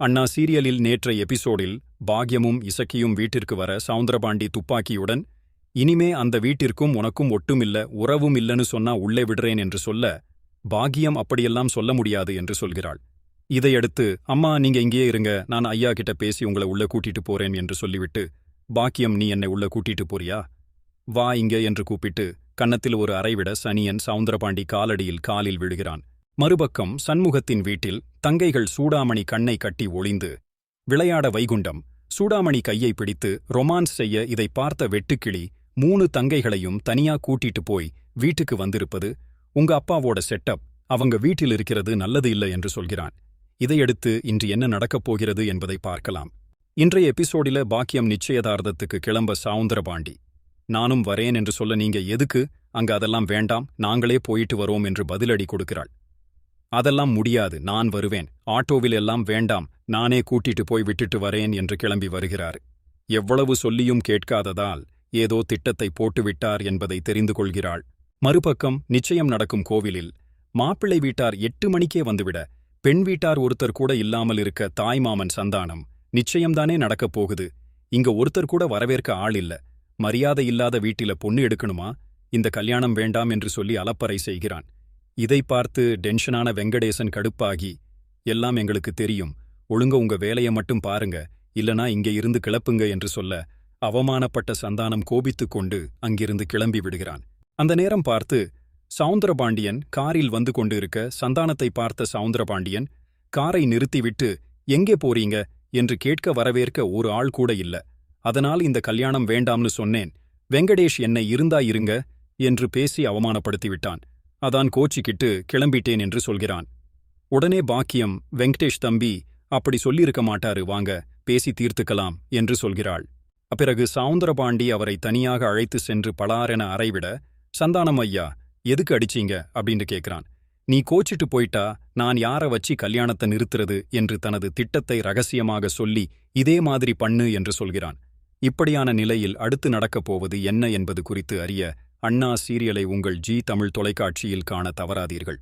அண்ணா சீரியலில் நேற்ற எபிசோடில் பாக்யமும் இசக்கியும் வீட்டிற்கு வர சவுந்தரபாண்டி துப்பாக்கியுடன் இனிமே அந்த வீட்டிற்கும் உனக்கும் ஒட்டுமில்ல உறவும் இல்லைன்னு சொன்னா உள்ளே விடுறேன் என்று சொல்ல பாகியம் அப்படியெல்லாம் சொல்ல முடியாது என்று சொல்கிறாள். இதையடுத்து அம்மா நீங்க இங்கேயே இருங்க நான் ஐயா கிட்ட பேசி உங்களை உள்ள கூட்டிட்டு போறேன் என்று சொல்லிவிட்டு பாக்கியம் நீ என்னை உள்ள கூட்டிட்டு போறியா? வா இங்க என்று கூப்பிட்டு கன்னத்தில் ஒரு அறைவிட சனியன் சவுந்தரபாண்டி காலடியில் காலில் விழுகிறான். மறுபக்கம் சண்முகத்தின் வீட்டில் தங்கைகள் சூடாமணி கண்ணை கட்டி ஒளிந்து விளையாட வைகுண்டம். சூடாமணி கையை பிடித்து ரொமான்ஸ் செய்ய இதை பார்த்த வெட்டுக்கிளி மூணு தங்கைகளையும் தனியா கூட்டிட்டு போய் வீட்டுக்கு வந்திருப்பது உங்க அப்பாவோட செட்டப் அவங்க வீட்டில் இருக்கிறது நல்லது இல்லை என்று சொல்கிறான். இதையடுத்து இன்று என்ன நடக்கப் போகிறது என்பதை பார்க்கலாம். இன்றைய எபிசோடில பாக்கியம் நிச்சயதார்த்தத்துக்கு கிளம்ப சவுந்தரபாண்டி. நானும் வரேன் என்று சொல்ல நீங்க எதுக்கு? அங்க அதெல்லாம் வேண்டாம் நாங்களே போயிட்டு வரோம் என்று பதிலடி கொடுக்கிறாள். அதெல்லாம் முடியாது நான் வருவேன். ஆட்டோவில் எல்லாம் வேண்டாம் நானே கூட்டிட்டு போய் விட்டுட்டு வரேன் என்று கிளம்பி வருகிறார். எவ்வளவு சொல்லியும் கேட்காததால் ஏதோ திட்டத்தை போட்டுவிட்டார் என்பதை தெரிந்து கொள்கிறாள். மறுபக்கம் நிச்சயம் நடக்கும் கோவிலில் மாப்பிள்ளை வீட்டார் எட்டு மணிக்கே வந்துவிட பெண் வீட்டார் ஒருத்தர் கூட இல்லாமல் இருக்க தாய்மாமன் சந்தானம் நிச்சயம்தானே நடக்கப் போகுது. இங்க ஒருத்தர் கூட வரவேற்க ஆள் இல்ல. மரியாதை இல்லாத வீட்டில பொண்ணு எடுக்கணுமா? இந்த கல்யாணம் வேண்டாம் என்று சொல்லி அலப்பறை செய்கிறான். இதை பார்த்து டென்ஷனான வெங்கடேசன் கடுப்பாகி எல்லாம் எங்களுக்கு தெரியும். ஒழுங்க உங்க வேலையை மட்டும் பாருங்க. இல்லனா இங்கே இருந்து கிளப்புங்க என்று சொல்ல அவமானப்பட்ட சந்தானம் கோபித்துக் கொண்டு அங்கிருந்து கிளம்பி விடுகிறான். அந்த நேரம் பார்த்து சவுந்தரபாண்டியன் காரில் வந்து கொண்டு இருக்க சந்தானத்தை பார்த்த சவுந்தரபாண்டியன் காரை நிறுத்திவிட்டு எங்கே போறீங்க? என்று கேட்க வரவேற்க ஒரு ஆள் கூட இல்ல. அதனால் இந்த கல்யாணம் வேண்டாம்னு சொன்னேன். வெங்கடேஷ் என்னை இருந்தா இருங்க என்று பேசி அவமானப்படுத்திவிட்டான். அதான் கோச்சிக்கிட்டு கிளம்பிட்டேன் என்று சொல்கிறான். உடனே பாக்கியம் வெங்கடேஷ் தம்பி அப்படி சொல்லியிருக்க மாட்டாரு வாங்க பேசி தீர்த்துக்கலாம் என்று சொல்கிறாள். அப்பிறகு சவுந்தரபாண்டி அவரை தனியாக அழைத்து சென்று பலாரென அறைவிட சந்தானம் ஐயா எதுக்கு அடிச்சீங்க? அப்படின்னு கேட்கிறான். நீ கோச்சிட்டு போயிட்டா நான் யார வச்சு கல்யாணத்தை நிறுத்துறது? என்று தனது திட்டத்தை ரகசியமாக சொல்லி இதே மாதிரி பண்ணு என்று சொல்கிறான். இப்படியான நிலையில் அடுத்து நடக்கப் போவது என்ன என்பது குறித்து அறிய அண்ணா சீரியலை உங்கள் ஜி தமிழ் தொலைக்காட்சியில் காண தவறாதீர்கள்.